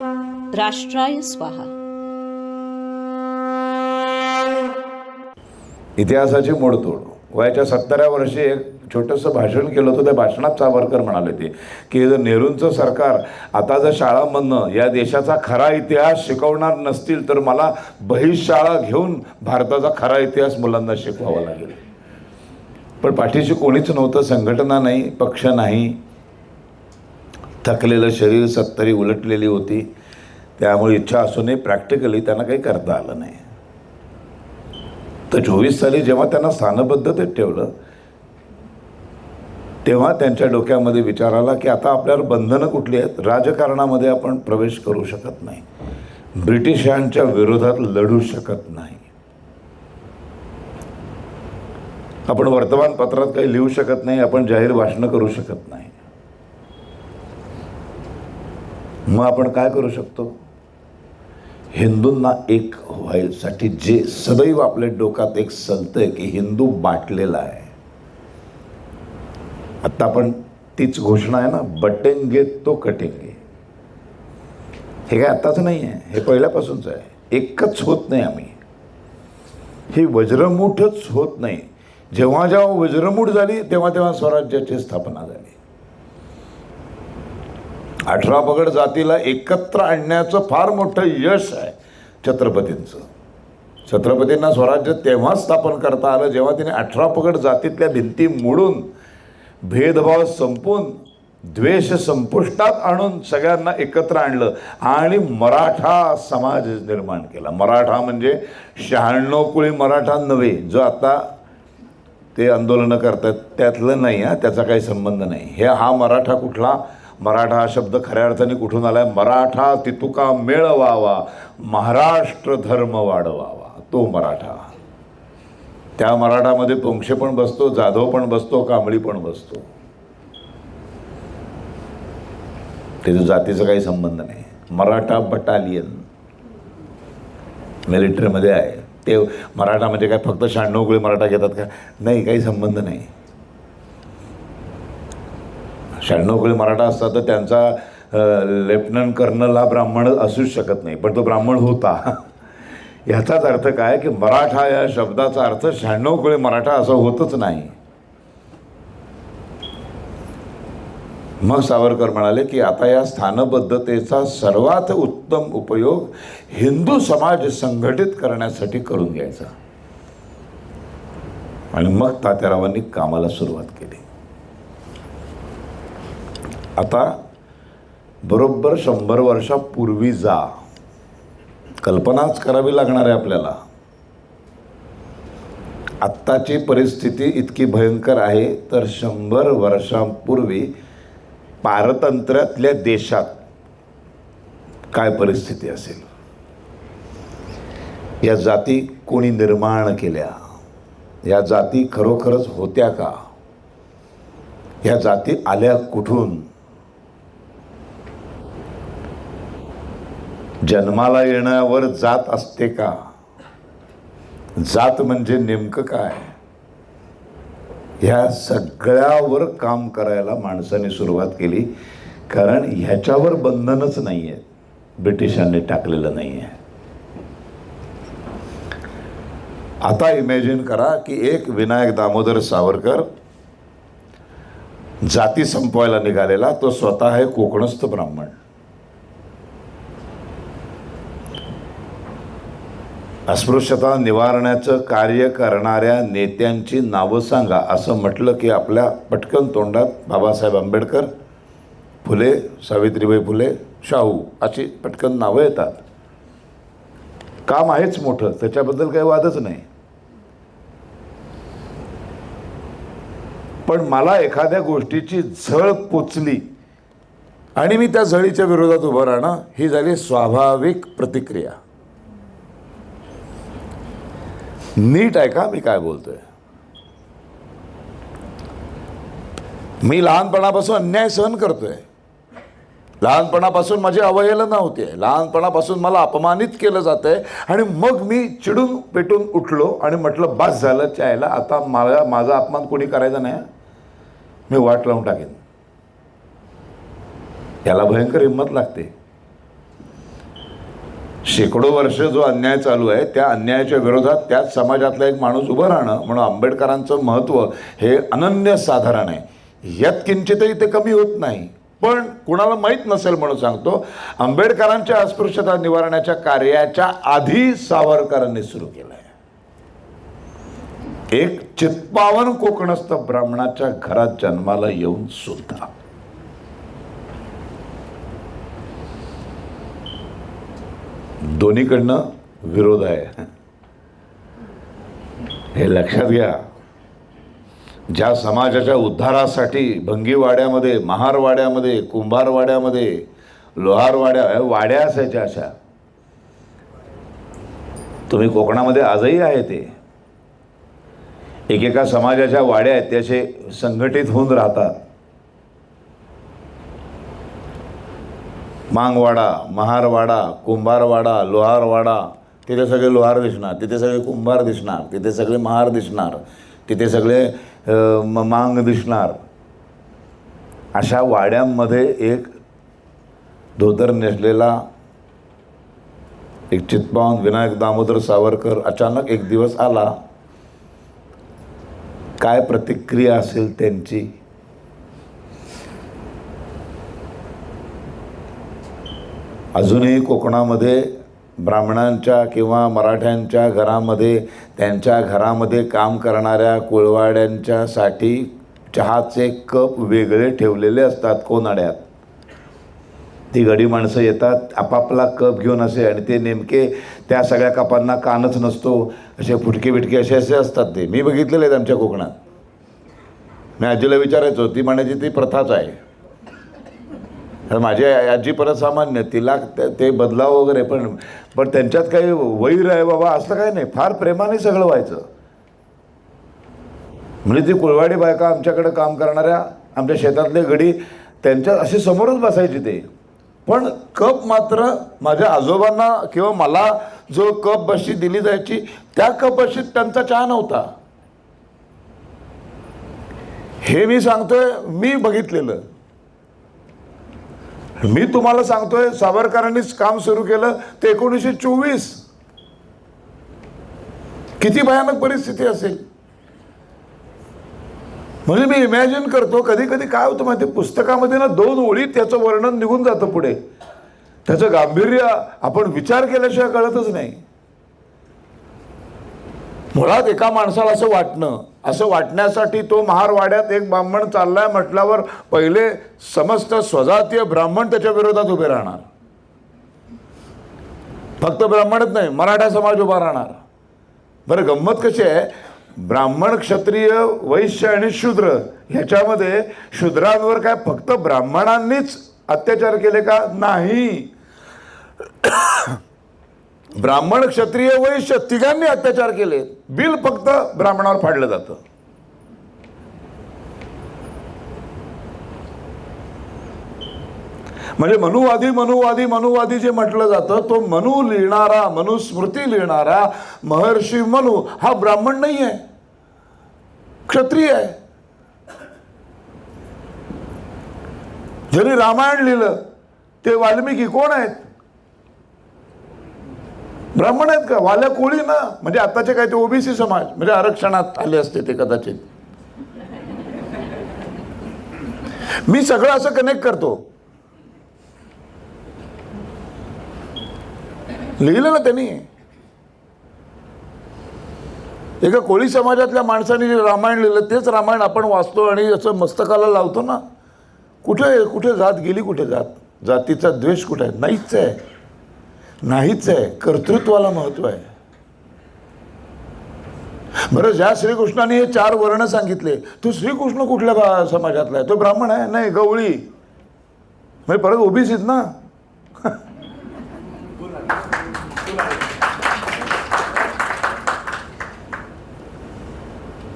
राष्ट्राय स्वाहा. इतिहासाची मोडतोड वयाच्या सत्तराव्या वर्षी एक छोटंसं भाषण केलं होतं त्या भाषणात सावरकर म्हणाले ते की जर नेहरूंचं सरकार आता जर शाळांमधनं या देशाचा खरा इतिहास शिकवणार नसतील तर मला बहिशाळा घेऊन भारताचा खरा इतिहास मुलांना शिकवावा लागेल. पण पाठीशी कोणीच नव्हतं संघटना नाही पक्ष नाही थकलेलं शरीर सत्तरी उलटलेली होती. त्यामुळे इच्छा असूनही प्रॅक्टिकली त्यांना काही करता आलं नाही. तर चोवीस साली जेव्हा त्यांना स्थानबद्धतेत ठेवलं तेव्हा त्यांच्या डोक्यामध्ये विचार आला की आता आपल्यावर बंधनं कुठली आहेत? राजकारणामध्ये आपण प्रवेश करू शकत नाही. ब्रिटिशांच्या विरोधात लढू शकत नाही. आपण वर्तमानपत्रात काही लिहू शकत नाही आपण जाहीर भाषणं करू शकत नाही. मग आपण काय करू शकतो? हिंदूंना एक व्हायसाठी जे सदैव आपल्या डोक्यात एक सलतंय की हिंदू बाटलेला आहे. आत्ता आपण तीच घोषणा आहे ना बटेंगे तो कटेंगे. हे काय आत्ताच नाही आहे हे पहिल्यापासूनच आहे. एकच होत नाही आम्ही. हे वज्रमूठच होत नाही. जेव्हा जेव्हा वज्रमूठ झाली तेव्हा तेव्हा स्वराज्याची स्थापना झाली. अठरा पगड जातीला एकत्र आणण्याचं फार मोठं यश आहे छत्रपतींचं. छत्रपतींना स्वराज्य तेव्हा स्थापन करता आलं जेव्हा तिने अठरा पगड जातीतल्या भिंती मोडून भेदभाव संपून द्वेष संपुष्टात आणून सगळ्यांना एकत्र आणलं आणि मराठा समाज निर्माण केला. मराठा म्हणजे शहाण्णव कुळी मराठा नव्हे जो आता ते आंदोलनं करतात त्यातलं नाही हा त्याचा काही संबंध नाही. हे हा मराठा कुठला मराठा हा शब्द खऱ्या अर्थाने कुठून आला आहे मराठा तितुका मेळवावा महाराष्ट्र धर्म वाढवावा. तो मराठा. त्या मराठामध्ये पोंक्षे पण बसतो जाधव पण बसतो कांबळी पण बसतो. त्याच्या जातीचा काही संबंध नाही. मराठा बटालियन. मिलिटरीमध्ये आहे. ते मराठा म्हणजे काय? फक्त शहाण्णव कुळी मराठा घेतात का? नाही काही संबंध नाही. शहाण्णव कोळी मराठा असतात तर त्यांचा लेफ्टनंट कर्नल हा ब्राह्मण असूच शकत नाही पण तो ब्राह्मण होता. ह्याचाच अर्थ काय की मराठा या शब्दाचा अर्थ शहाण्णव कोळी मराठा असं होतच नाही. मग सावरकर म्हणाले की आता या स्थानबद्धतेचा सर्वात उत्तम उपयोग हिंदू समाज संघटित करण्यासाठी करून घ्यायचा. आणि मग तात्यारावांनी कामाला सुरुवात केली. आता बरोबर शंभर वर्षापूर्वी जा. कल्पनाच करावी लागणार आहे आपल्याला. आत्ताची परिस्थिती इतकी भयंकर आहे तर शंभर वर्षांपूर्वी पारतंत्र्यातल्या देशात काय परिस्थिती असेल? या जाती कोणी निर्माण केल्या? या जाती खरोखरच होत्या का? या जाती आल्या कुठून? जन्माला येण्यावर जात असते का? जात म्हणजे नेमकं काय? ह्या सगळ्यावर काम करायला माणसाने सुरुवात केली. कारण ह्याच्यावर बंधनच नाही आहे ब्रिटिशांनी टाकलेलं नाही आहे आता इमॅजिन करा की एक विनायक दामोदर सावरकर जाती संपवायला निघालेला. तो स्वतः आहे कोकणस्थ ब्राह्मण. अस्पृश्यता निवारण्याचं कार्य करणाऱ्या नेत्यांची नावं सांगा. असं म्हटलं की आपल्या पटकन तोंडात बाबासाहेब आंबेडकर फुले सावित्रीबाई फुले शाहू अशी पटकन नावं येतात. काम आहेच मोठं त्याच्याबद्दल काही वादच नाही. पण मला एखाद्या गोष्टीची झळ पोचली आणि मी त्या झळीच्या विरोधात उभं राहणं ही झाली स्वाभाविक प्रतिक्रिया. नीट आहे का? मी काय बोलतोय? मी लहानपणापासून अन्याय सहन करतोय. लहानपणापासून माझी अवहेलना होते लहानपणापासून मला अपमानित केलं जात आहे आणि मग मी चिडून पेटून उठलो आणि म्हटलं बास झालं चायला. आता मला माझा अपमान कोणी करायचा नाही मी वाट लावून टाकेन. याला भयंकर हिंमत लागते. शेकडो वर्ष जो अन्याय चालू आहे त्या अन्यायाच्या विरोधात त्याच समाजातला एक माणूस उभं राहणं म्हणून आंबेडकरांचं महत्त्व हे अनन्यसाधारण आहे. यात किंचितही ते कमी होत नाही. पण कुणाला माहीत नसेल म्हणून सांगतो आंबेडकरांच्या अस्पृश्यता निवारणाच्या कार्याच्या आधी सावरकरांनी सुरू केलं आहे एक चित्पावन कोकणस्थ ब्राह्मणाच्या घरात जन्माला येऊन सुद्धा दोन्हीकडनं विरोध आहे. हे लक्षात घ्या. ज्या समाजाच्या उद्धारासाठी भंगीवाड्यामध्ये महारवाड्यामध्ये कुंभारवाड्यामध्ये लोहारवाड्या वाड्या असायच्या अशा. तुम्ही कोकणामध्ये आजही आहे ते. एकेका समाजाच्या वाड्या आहेत त्याचे संघटित होऊन राहतात. मांगवाडा महारवाडा कुंभारवाडा लोहारवाडा तिथे सगळे लोहार दिसणार तिथे सगळे कुंभार दिसणार तिथे सगळे महार दिसणार तिथे सगळे म- मांग दिसणार. अशा वाड्यांमध्ये एक धोतर नेसलेला एक चित्पावन विनायक दामोदर सावरकर अचानक एक दिवस आला. काय प्रतिक्रिया असेल त्यांची? अजूनही कोकणामध्ये ब्राह्मणांच्या किंवा मराठ्यांच्या घरामध्ये त्यांच्या घरामध्ये काम करणाऱ्या कुळवाड्यांच्यासाठी चहाचे कप वेगळे ठेवलेले असतात कोनाड्यात ती गडी माणसं येतात आपापला कप घेऊन असे आणि ते नेमके त्या सगळ्या कपांना कानच नसतो. असे फुटके बिटके असे असे असतात ते. मी बघितलेले आहेत आमच्या कोकणात. मी आजीला विचारायचो ती म्हणायची ती प्रथाच आहे. तर माझी आजी परत सामान्य तिला ते- बदलाव वगैरे पण पण त्यांच्यात काही वैर आहे बाबा असं काही नाही. फार प्रेमाने सगळं व्हायचं. म्हणजे ती कुळवाडी बायका आमच्याकडे काम करणाऱ्या आमच्या शेतातले गडी त्यांच्या असे समोरच बसायचे ते. पण कप मात्र माझ्या आजोबांना किंवा मला जो कप बशी दिली जायची त्या कप बशीत त्यांचा चहा नव्हता. हे मी सांगतोय मी बघितलेलं. मी तुम्हाला सांगतोय सावरकरांनीच काम सुरू केलं ते एकोणीसशे चोवीस. किती भयानक परिस्थिती असेल. म्हणजे मी इमॅजिन करतो कधी कधी काय होतं माहिती पुस्तकामध्ये ना दोन ओळीत त्याचं वर्णन निघून जातं पुढे. त्याचं गांभीर्य आपण विचार केल्याशिवाय कळतच नाही. मुळात एका माणसाला असं वाटणं असं वाटण्यासाठी तो महारवाड्यात एक ब्राह्मण चाललाय म्हटल्यावर पहिले समस्त स्वजातीय ब्राह्मण त्याच्या विरोधात उभे राहणार. फक्त ब्राह्मणच नाही मराठा समाज उभा राहणार. बरं गंमत कशी आहे? ब्राह्मण क्षत्रिय वैश्य आणि शूद्र ह्याच्यामध्ये शूद्रांवर काय फक्त ब्राह्मणांनीच अत्याचार केले का? नाही. ब्राह्मण क्षत्रिय वैश्य तिघांनी अत्याचार केले. बिल फक्त ब्राह्मणावर फाडलं जातं. म्हणजे मनुवादी मनुवादी मनुवादी जे म्हटलं जातं तो मनु लिहिणारा मनुस्मृती लिहिणारा महर्षी मनु हा ब्राह्मण नाही आहे क्षत्रिय आहे. जरी रामायण लिहिलं ते वाल्मिकी कोण आहेत? ब्राह्मण आहेत का? वाल्या कोळी ना? म्हणजे आताचे काय ते ओबीसी समाज म्हणजे आरक्षणात आले असते ते कदाचित. मी सगळं असं कनेक्ट करतो. लिहिलं ना त्यांनी. एका कोळी समाजातल्या माणसाने जे रामायण लिहिलं तेच रामायण आपण वाचतो आणि असं मस्तकाला लावतो ना. कुठे कुठे जात गेली कुठे जात? जातीचा द्वेष कुठे? आहे नाहीच आहे. नाहीच आहे. कर्तृत्वाला महत्त्व आहे. बरं ज्या श्रीकृष्णाने हे चार वर्ण सांगितले तू श्रीकृष्ण कुठल्या बा- समाजातला आहे? तो ब्राह्मण आहे? नाही गवळी. म्हणजे परत ओबीसीत ना?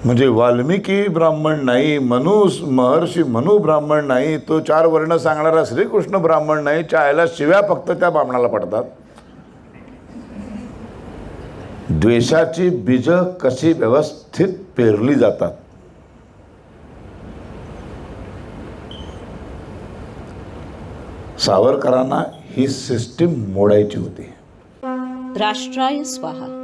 म्हणजे वाल्मिकी ब्राह्मण नाही मनु महर्षी मनु ब्राह्मण नाही तो चार वर्ण सांगणारा श्रीकृष्ण ब्राह्मण नाही चायला शिव्या फक्त त्या ब्राह्मणाला पडतात. द्वेषाची बीज कशी व्यवस्थित पेरली जातात? सावरकरांना ही सिस्टीम मोडायची होती. राष्ट्राय स्वाहा.